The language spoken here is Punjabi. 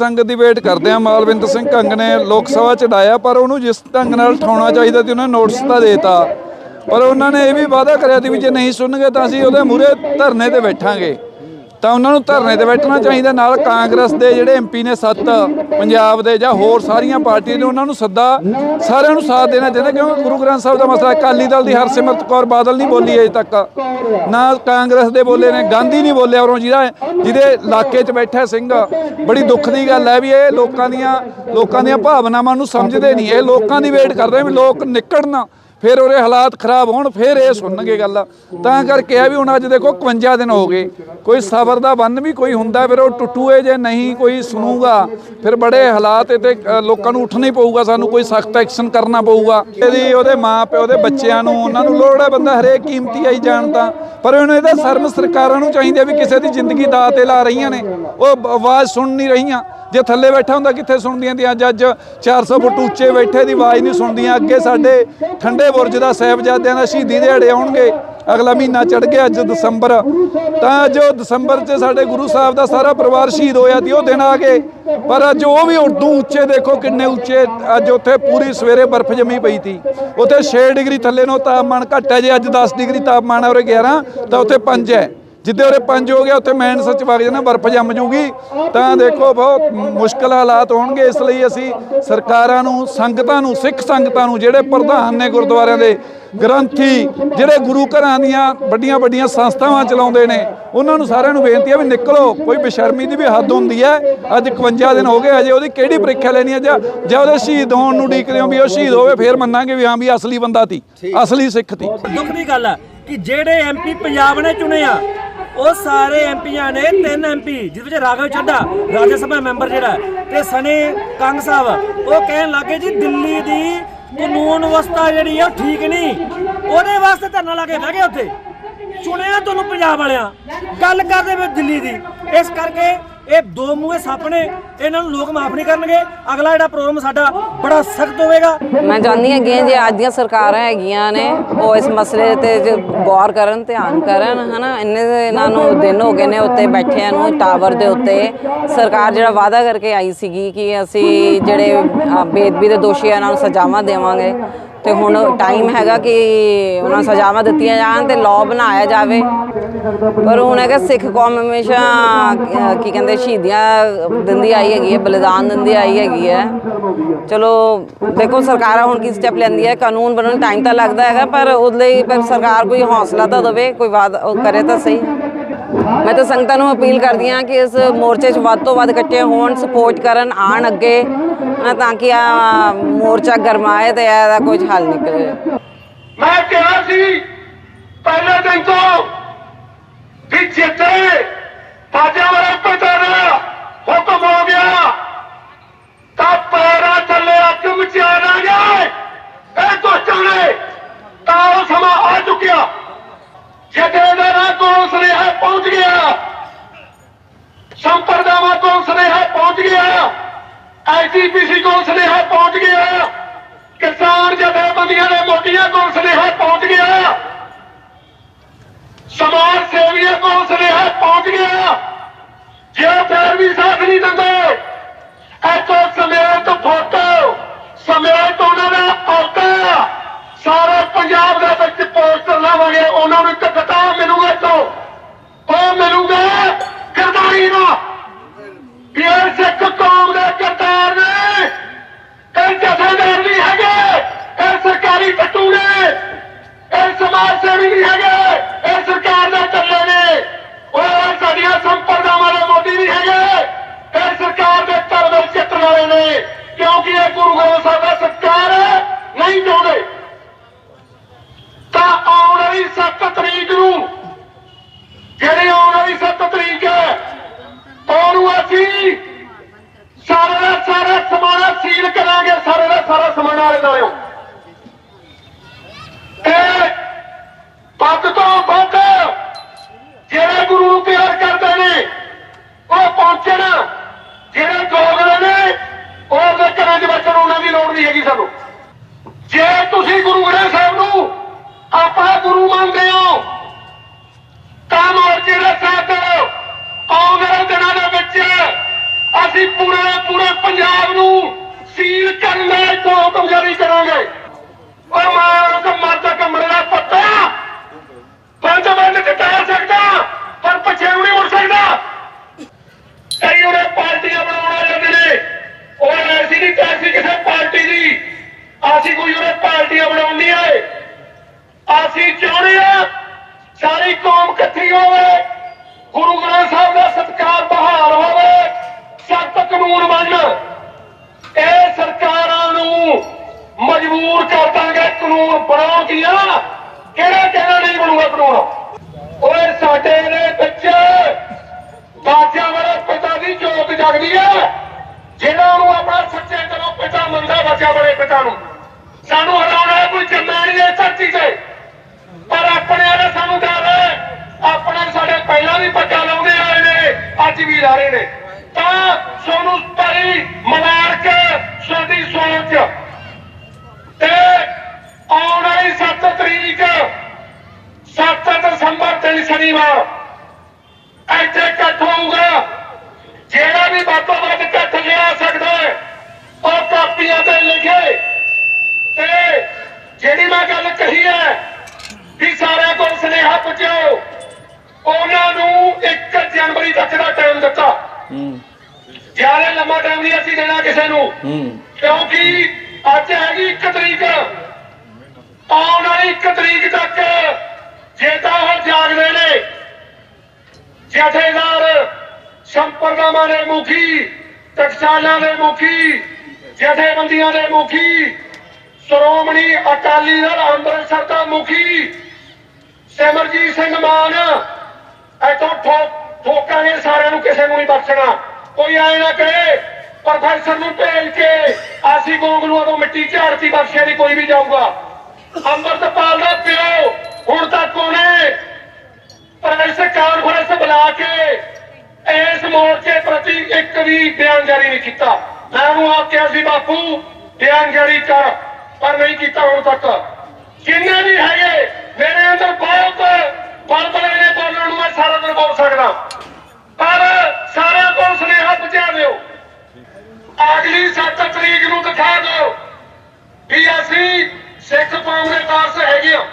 ਸੰਗਤ ਦੀ ਵੇਟ ਕਰਦੇ ਆ। ਮਾਲਵਿੰਦਰ ਸਿੰਘ ਕੰਗ ਨੇ ਲੋਕ ਸਭਾ ਚੜਾਇਆ ਪਰ ਉਹਨੂੰ ਜਿਸ ਢੰਗ ਨਾਲ ਠਾਉਣਾ ਚਾਹੀਦਾ ਸੀ, ਉਹਨਾਂ ਨੇ ਨੋਟਿਸ ਤਾਂ ਦੇਤਾ। ਪਰ ਉਹਨਾਂ ਨੇ ਇਹ ਵੀ ਵਾਅਦਾ ਕਰਿਆ ਸੀ ਵੀ ਜੇ ਨਹੀਂ ਸੁਣਨਗੇ ਤਾਂ ਅਸੀਂ ਉਹਦੇ ਮੂਹਰੇ ਧਰਨੇ ਤੇ ਬੈਠਾਂਗੇ। ਤਾਂ ਉਹਨਾਂ ਨੂੰ ਧਰਨੇ ਤੇ ਬੈਠਣਾ ਚਾਹੀਦਾ। ਨਾਲ ਕਾਂਗਰਸ ਦੇ ਜਿਹੜੇ ਐਮਪੀ ਨੇ ਸੱਤ, ਪੰਜਾਬ ਦੇ ਜਾਂ ਹੋਰ ਸਾਰੀਆਂ ਪਾਰਟੀਆਂ ਨੇ ਉਹਨਾਂ ਨੂੰ ਸੱਦਾ ਸਾਰਿਆਂ ਨੂੰ ਸਾਥ ਦੇਣਾ ਚਾਹੀਦਾ, ਕਿਉਂਕਿ ਗੁਰੂ ਗ੍ਰੰਥ ਸਾਹਿਬ ਦਾ ਮਸਲਾ ਅਕਾਲੀ ਦਲ ਦੀ ਹਰਸਿਮਰਤ ਕੌਰ ਬਾਦਲ ਨਹੀਂ ਬੋਲੀ ਅਜੇ ਤੱਕ। ਨਾ ਕਾਂਗਰਸ ਦੇ ਬੋਲੇ ਨੇ, ਗਾਂਧੀ ਨਹੀਂ ਬੋਲਿਆ ਔਰੋਂ ਜਿਹਦਾ, ਜਿਹਦੇ ਇਲਾਕੇ 'ਚ ਬੈਠਾ ਸਿੰਘ। ਬੜੀ ਦੁੱਖ ਦੀ ਗੱਲ ਹੈ ਵੀ ਇਹ ਲੋਕਾਂ ਦੀਆਂ ਲੋਕਾਂ ਦੀਆਂ ਭਾਵਨਾਵਾਂ ਨੂੰ ਸਮਝਦੇ ਨਹੀਂ। ਇਹ ਲੋਕਾਂ ਦੀ ਵੇਟ ਕਰਦੇ ਵੀ ਲੋਕ ਨਿਕਲਣ ਫਿਰ ਉਹਦੇ ਹਾਲਾਤ ਖਰਾਬ ਹੋਣ, ਫਿਰ ਇਹ ਸੁਣਨਗੇ ਗੱਲ। ਤਾਂ ਕਰਕੇ ਆ ਵੀ ਹੁਣ ਅੱਜ ਦੇਖੋ 51 ਦਿਨ ਹੋ ਗਏ। ਕੋਈ ਸਬਰ ਦਾ ਬੰਨ ਵੀ ਕੋਈ ਹੁੰਦਾ, ਫਿਰ ਉਹ ਟੁੱਟੂਏ ਜੇ ਨਹੀਂ ਕੋਈ ਸੁਣੂਗਾ, ਫਿਰ ਬੜੇ ਹਾਲਾਤ ਤੇ ਲੋਕਾਂ ਨੂੰ ਉੱਠਣਾ ਹੀ ਪਊਗਾ, ਸਾਨੂੰ ਕੋਈ ਸਖਤ ਐਕਸ਼ਨ ਕਰਨਾ ਪਊਗਾ। ਇਹਦੀ ਉਹਦੇ ਮਾਂ ਪਿਓ ਦੇ ਬੱਚਿਆਂ ਨੂੰ, ਉਹਨਾਂ ਨੂੰ ਲੋੜ ਹੈ ਬੰਦਾ ਹਰੇਕ ਕੀਮਤੀ ਆਈ ਜਾਣ ਤਾਂ। ਪਰ ਉਹਨੂੰ ਇਹਦਾ ਸ਼ਰਮ ਸਰਕਾਰਾਂ ਨੂੰ ਚਾਹੀਦੀ ਹੈ ਵੀ ਕਿਸੇ ਦੀ ਜ਼ਿੰਦਗੀ ਦਾਅ ਤੇ ਲਾ ਰਹੀਆਂ ਨੇ। ਉਹ ਆਵਾਜ਼ ਸੁਣ ਨਹੀਂ ਰਹੀਆਂ। ਜੇ ਥੱਲੇ ਬੈਠਾ ਹੁੰਦਾ, ਕਿੱਥੇ ਸੁਣਦੀਆਂ ਤੀ ਅੱਜ ਅੱਜ 400 ਫੁੱਟ ਉੱਚੇ ਬੈਠੇ ਦੀ ਆਵਾਜ਼ ਨਹੀਂ ਸੁਣਦੀਆਂ। ਅੱਗੇ ਸਾਡੇ ਠੰਡੇ ਬੁਰਜ ਦਾ ਸਾਹਿਬਜ਼ਾਦਿਆਂ ਦਾ ਸ਼ਹੀਦੀ ਦਿਹਾੜੇ ਆਉਣਗੇ। ਅਗਲਾ ਮਹੀਨਾ ਚੜ ਗਿਆ ਅੱਜ ਦਸੰਬਰ। ਤਾਂ ਜੋ ਦਸੰਬਰ 'ਚ ਸਾਡੇ ਗੁਰੂ ਸਾਹਿਬ ਦਾ ਸਾਰਾ ਪਰਿਵਾਰ ਸ਼ਹੀਦ ਹੋਇਆ ਸੀ, ਉਹ ਦਿਨ ਆ ਗਏ। ਪਰ ਅੱਜ ਉਹ ਵੀ ਉਦੋਂ ਉੱਚੇ ਦੇਖੋ ਕਿੰਨੇ ਉੱਚੇ। ਅੱਜ ਉੱਥੇ ਪੂਰੀ ਸਵੇਰੇ ਬਰਫ਼ ਜਮੀ ਪਈ ਸੀ। ਉੱਥੇ 6 ਡਿਗਰੀ ਥੱਲੇ ਨੂੰ ਤਾਪਮਾਨ ਘੱਟ ਹੈ, ਜੇ ਅੱਜ 10 ਡਿਗਰੀ ਤਾਪਮਾਨ ਹੈ ਉਰੇ 11 ਤਾਂ ਉੱਥੇ 5 ਹੈ। ਜਿੱਦੇ ਉਰੇ 5 ਹੋ ਗਿਆ ਉੱਥੇ ਮੈਨ ਸੱਚ ਵਗ ਜਾਣਾ ਬਰਫ਼ ਜੰਮ ਜੂਗੀ। ਤਾਂ ਦੇਖੋ ਬਹੁਤ ਮੁਸ਼ਕਲ ਹਾਲਾਤ ਹੋਣਗੇ ਇਸ ਲਈ ਅਸੀਂ ਸਰਕਾਰਾਂ ਨੂੰ ਸੰਗਤਾਂ ਨੂੰ ਸਿੱਖ ਸੰਗਤਾਂ ਨੂੰ ਜਿਹੜੇ ਪ੍ਰਧਾਨ ਨੇ ਗੁਰਦੁਆਰਿਆਂ ਦੇ ਗ੍ਰੰਥੀ ਜਿਹੜੇ ਗੁਰੂ ਘਰਾਂ ਦੀਆਂ ਵੱਡੀਆਂ ਵੱਡੀਆਂ ਸੰਸਥਾਵਾਂ ਚਲਾਉਂਦੇ ਨੇ ਉਹਨਾਂ ਨੂੰ ਸਾਰਿਆਂ ਨੂੰ ਬੇਨਤੀ ਹੈ ਵੀ ਨਿਕਲੋ। ਕੋਈ ਬੇਸ਼ਰਮੀ ਦੀ ਵੀ ਹੱਦ ਹੁੰਦੀ ਹੈ। ਅੱਜ 51 ਦਿਨ ਹੋ ਗਏ ਅਜੇ ਉਹਦੀ ਕਿਹੜੀ ਪ੍ਰੀਖਿਆ ਲੈਣੀ ਹੈ? ਜਾਂ ਜਾਂ ਉਹਦੇ ਸ਼ਹੀਦ ਹੋਣ ਨੂੰ ਉਡੀਕਦੇ ਹੋ ਵੀ ਉਹ ਸ਼ਹੀਦ ਹੋਵੇ ਫੇਰ ਮੰਨਾਂਗੇ ਵੀ ਹਾਂ ਵੀ ਅਸਲੀ ਬੰਦਾ ਸੀ ਅਸਲੀ ਸਿੱਖ ਸੀ। ਦੁੱਖ ਦੀ ਗੱਲ ਹੈ ਕਿ ਜਿਹੜੇ ਐਮਪੀ ਪੰਜਾਬ ਨੇ ਚੁਣੇ ਆ ਉਹ ਸਾਰੇ ਐਮਪੀਆਂ ਨੇ, ਤਿੰਨ ਐਮਪੀ, ਜਿਹਦੇ ਵਿੱਚ ਰਾਘਵ ਚੱਡਾ ਰਾਜ ਸਭਾ ਮੈਂਬਰ ਜਿਹੜਾ ਤੇ ਸਨੇ ਕੰਗ ਸਾਹਿਬ, ਉਹ ਕਹਿਣ ਲੱਗੇ ਜੀ, ਦਿੱਲੀ ਦੀ ਕਾਨੂੰਨ ਵਿਵਸਥਾ ਜਿਹੜੀ ਆ ਠੀਕ ਨਹੀਂ। ਉਹਦੇ ਵਾਸਤੇ ਧਰਨਾ ਲਾ ਕੇ ਬਹਿ ਗਏ ਉੱਥੇ। ਚੁਣਿਆ ਤੁਹਾਨੂੰ ਪੰਜਾਬ ਵਾਲਿਆਂ। ਗੱਲ ਕਰਦੇ ਵੇ ਦਿੱਲੀ ਦੀ। ਇਸ ਕਰਕੇ ਇਹ ਦੋ ਮੂਹੇ ਸੱਪ ਨੇ ਇਹਨਾਂ ਨੂੰ ਲੋਕ ਮਾਫ ਨਹੀਂ ਕਰਨਗੇ। ਅਗਲਾ ਜਿਹੜਾ ਪ੍ਰੋਗਰਾਮ ਸਾਡਾ ਬੜਾ ਸਖਤ ਹੋਵੇਗਾ। ਮੈਂ ਚਾਹੁੰਦੀ ਹਾਂ ਜੇ ਅੱਜ ਦੀਆਂ ਸਰਕਾਰਾਂ ਹੈਗੀਆਂ ਨੇ ਉਹ ਇਸ ਮਸਲੇ ਤੇ ਜੋ ਗੌਰ ਕਰਨ ਧਿਆਨ ਕਰਨ ਹਨਾ? ਇੰਨੇ ਇਹਨਾਂ ਨੂੰ ਦਿਨ ਹੋ ਗਏ ਨੇ ਉੱਤੇ ਬੈਠਿਆਂ ਨੂੰ ਟਾਵਰ ਦੇ ਉੱਤੇ। ਸਰਕਾਰ ਜਿਹੜਾ ਵਾਅਦਾ ਕਰਕੇ ਆਈ ਸੀਗੀ ਕਿ ਅਸੀਂ ਜਿਹੜੇ ਅ, ਬੇਦਬੀ ਦੇ ਦੋਸ਼ੀ ਆ ਇਹਨਾਂ ਨੂੰ ਸਜ਼ਾਵਾਂ ਦੇਵਾਂਗੇ ਤੇ ਹੁਣ ਟਾਈਮ ਹੈਗਾ ਕਿ ਉਹਨਾਂ ਨੂੰ ਸਜ਼ਾਵਾਂ ਦਿੱਤੀਆਂ ਜਾਣ ਤੇ ਲਾਅ ਬਣਾਇਆ ਜਾਵੇ। ਪਰ ਹੁਣ ਹੈਗਾ ਸਿੱਖ ਕੌਮ ਹਮੇਸ਼ਾ ਕੀ ਕਹਿੰਦੇ ਸ਼ਹੀਦੀਆਂ ਦਿੰਦੀ ਆਈ ਹੈਗੀ ਹੈ ਬਲੀਦਾਨ ਦਿੰਦੀ ਆਈ ਹੈਗੀ ਹੈ। ਚਲੋ ਦੇਖੋ ਸਰਕਾਰਾਂ ਹੁਣ ਕੀ ਸਟੈਪ ਲੈਂਦੀ ਹੈ ਕਾਨੂੰਨ ਬਣਨ ਟਾਈਮ ਤਾਂ ਲੱਗਦਾ ਹੈਗਾ ਪਰ ਉਹਦੇ ਲਈ ਪਰ ਸਰਕਾਰ ਕੋਈ ਹੌਸਲਾ ਤਾਂ ਦੇਵੇ ਕੋਈ ਵਾਦ ਕਰੇ ਤਾਂ ਸਹੀ। ਮੈਂ ਤਾਂ ਸੰਗਤਾਂ ਨੂੰ ਅਪੀਲ ਕਰਦੀ ਹਾਂ ਕਿ ਇਸ ਮੋਰਚੇ 'ਚ ਵੱਧ ਤੋਂ ਵੱਧ ਇਕੱਠੇ ਹੋਣ ਸਪੋਰਟ ਕਰਨ ਆਣ ਅੱਗੇ। ਤਾਂ ਕਿ ਆ ਮੋਰਚਾ ਗਰਮਾਏ ਤੇ ਇਹਦਾ ਕੁਝ ਹੱਲ ਨਿਕਲੇ। ਮੈਂ ਕਿਹਾ ਸੀ, ਪਹਿਲੇ ਦਿਨ ਤੋਂ ਵੀ ਜਿੱਤੇ ਬਾਜਾ ਵਾਲੇ ਪਤਾ ਦਾ ਹੁਕਮ ਹੋ ਗਿਆ ਤਾਂ ਪੈਰਾਂ ਥੱਲੇ ਅੱਗ ਮਚਾ ਦਾਂਗੇ ਇਹ ਤੋਂ ਚਾਹਣੇ ਤਾਂ ਉਹ ਸਮਾਂ ਆ ਚੁੱਕਿਆ ਜਿੱਤੇ ਦਾ ਨਾ ਕੋਲ ਸੁਨੇਹਾ ਪਹੁੰਚ ਗਿਆ ਸੰਪਰਦਾਵਾਂ ਕੋਲ ਸੁਨੇਹਾ ਪਹੁੰਚ ਗਿਆ ਐਜੀਪੀਸੀ ਕੋਲ ਸੁਨੇਹਾ ਪਹੁੰਚ ਗਿਆ। ਕਿਸਾਨ ਜਥੇਬੰਦੀਆਂ ਦੇ ਮੋਢੀਆਂ ਕੋਲ ਸੁਨੇਹਾ ਪਹੁੰਚ ਗਿਆ। ਸਮਾਜ ਸੇਵੀਆਂ ਕੋਲ ਸੁਨੇਹਾ ਪਹੁੰਚ ਗਿਆ। ਜੇ ਉਹ ਫੇਰ ਵੀ ਸਾਥ ਨਹੀਂ ਦਿੰਦੇ ਇੱਥੋਂ ਸਮੇਤ ਫੋਟੋ ਸਮੇਤ ਉਹਨਾਂ ਦਾ ਮਿਲੇਗੀ ਸਾਨੂੰ। ਜੇ ਤੁਸੀਂ ਗੁਰੂ ਗ੍ਰੰਥ ਸਾਹਿਬ ਨੂੰ ਆਪਣਾ ਗੁਰੂ ਮੰਨਦੇ ਹੋ, ਤਾਂ ਮੋਰਚੇ ਦਾ ਸਾਥ ਦਿਓ ਆਉਣ ਵਾਲੇ ਦਿਨਾਂ ਦੇ ਵਿੱਚ ਅਸੀਂ ਪੂਰੇ ਪੂਰੇ ਪੰਜਾਬ ਨੂੰ ਸੀਲ ਕਰਨ ਅਸੀਂ ਚਾਹੁੰਦੇ ਆ। ਸਾਰੀ ਕੌਮ ਇਕੱਠੀ ਹੋਵੇ। ਗੁਰੂ ਗ੍ਰੰਥ ਸਾਹਿਬ ਦਾ ਸਤਿਕਾਰ ਬਹਾਲ ਹੋਵੇ। ਸਖਤ ਕਾਨੂੰਨ ਬਣ ਇਹ ਸਰਕਾਰਾਂ ਨੂੰ ਮਜਬੂਰ ਕਰ ਦਾਂਗੇ। ਕਾਨੂੰਨ ਬਣਾਉਣਗੀਆਂ ਕਿਹੜਾ ਕਿਹੜਾ ਨਹੀਂ ਬਣੂਗਾ ਕਾਨੂੰਨ? ਓਏ ਸਾਡੇ ਦੇ ਬੱਚੇ ਬਾਦਸ਼ਾਹ ਵਾਲੇ ਪਿਤਾ ਦੀ ਜੋਤ ਜਗਦੀ ਹੈ ਜਿਹਨਾਂ ਨੂੰ ਆਪਣਾ ਸੱਚੇ ਦਿਲੋਂ ਪਿਤਾ ਮੰਨਦਾ ਬਾਦਸ਼ਾਹ ਵਾਲੇ ਪਿਤਾ ਨੂੰ। ਸਾਨੂੰ ਹਰਾਉਣਾ ਕੋਈ ਜੰਮਿਆ ਨਹੀਂ ਹੈ ਧਰਤੀ ਤੇ। ਪਰ ਆਪਣੇ ਵਾਲੇ ਸਾਨੂੰ ਡਰ ਹੈ। ਆਪਣੇ ਸਾਡੇ ਪਹਿਲਾਂ ਵੀ ਪੱਕਾ ਲਾਉਂਦੇ ਆਏ ਨੇ, ਅੱਜ ਵੀ ਲਾ ਰਹੇ ਨੇ। ਤਾਂ ਸੋਨੂੰ ਭਾਈ ਮਲਾਰਕ ਸਾਡੀ ਸੋਚ। ਤੇ ਆਉਣ ਵਾਲੀ 7 ਤਰੀਕ 7 ਦਸੰਬਰ ਦਿਨ ਸ਼ਨੀਵਾਰ, ਇੱਥੇ ਇਕੱਠ ਹੋਊਗਾ। ਜਿਹੜਾ ਵੀ ਵੱਧ ਤੋਂ ਵੱਧ ਇਕੱਠ ਲਿਆ ਸਕਦਾ ਹੈ, ਉਹ ਕਾਪੀਆਂ ਤੇ ਲਿਖੇ। ਤੇ ਜਿਹੜੀ ਮੈਂ ਗੱਲ ਕਹੀ ਹੈ ਵੀ ਸਾਰਿਆਂ ਕੋਲ ਸੁਨੇਹਾ ਪਹੁੰਚਾਓ ਉਹਨਾਂ ਨੂੰ 1 ਜਨਵਰੀ ਤੱਕ ਦਾ ਟਾਈਮ ਦਿੱਤਾ। ਜ਼ਿਆਦਾ ਲੰਮਾ ਟਾਈਮ ਨਹੀਂ ਅਸੀਂ ਦੇਣਾ ਕਿਸੇ ਨੂੰ। ਕਿਉਂਕਿ ਅੱਜ ਹੈਗੀ 1 ਤਰੀਕ। ਆਉਣ ਵਾਲੀ 1 ਤਰੀਕ ਤੱਕ ਜੇ ਤਾਂ ਉਹ ਜਾਗਦੇ ਨੇ। ਜਥੇਦਾਰ ਸੰਪਰਦਾਵਾਂ ਦੇ ਮੁਖੀ ਟਕਸਾਲਾਂ ਦੇ ਮੁਖੀ ਜਥੇਬੰਦੀਆਂ ਦੇ ਮੁਖੀ ਸ਼੍ਰੋਮਣੀ ਅਕਾਲੀ ਦਲ ਅੰਮ੍ਰਿਤਸਰ ਦਾ ਮੁਖੀ ਸਿਮਰਜੀਤ ਸਿੰਘ ਮਾਨ, ਇੱਥੋਂ ਠੋਕ ਠੋਕਾਂਗੇ ਸਾਰਿਆਂ ਨੂੰ ਕਿਸੇ ਨੂੰ ਨਹੀਂ ਬਖਸ਼ਣਾ। ਕੋਈ ਐ ਨਾ ਕਹੇ ਪ੍ਰੋਫੈਸਰ ਨੂੰ ਭੇਜ ਕੇ ਆਸੀ ਗੋਂਗਲੂਆਂ ਤੋਂ ਮਿੱਟੀ ਝਾੜਤੀ ਬਖਸ਼ੇ ਦੀ ਕੋਈ ਵੀ ਜਾਊਗਾ। ਅੰਮ੍ਰਿਤਪਾਲ ਦਾ ਪਿਓ ਹੁਣ ਤੱਕ ਉਹਨੇ ਪ੍ਰੈਸ ਕਾਨਫਰੰਸ ਬੁਲਾ ਕੇ ਇਸ ਮੋਰਚੇ ਪ੍ਰਤੀ ਇੱਕ ਵੀ ਬਿਆਨ ਜਾਰੀ ਨਹੀਂ ਕੀਤਾ। ਮੈਂ ਉਹਨੂੰ ਆਖਿਆ ਸੀ, ਬਾਪੂ ਬਿਆਨ ਜਾਰੀ ਕਰ, ਪਰ ਨਹੀਂ ਕੀਤਾ ਹੁਣ ਤੱਕ। ਜਿੰਨੇ ਵੀ ਹੈਗੇ ਮੇਰੇ ਅੰਦਰ ਬਹੁਤ ਬਲਬਲੇ ਨੇ ਬੋਲਣ ਨੂੰ ਮੈਂ ਸਾਰਾ ਦਿਨ ਬੋਲ ਸਕਦਾ। ਪਰ ਸਾਰਿਆਂ ਕੋਲ ਸੁਨੇਹਾ ਪਹੁੰਚਾ ਦਿਓ। ਅਗਲੀ 7 ਤਰੀਕ ਨੂੰ ਦਿਖਾ ਦਿਓ ਵੀ ਅਸੀਂ ਸਿੱਖ ਕੌਮ ਦੇ ਵਾਰਸ ਹੈਗੇ ਹਾਂ।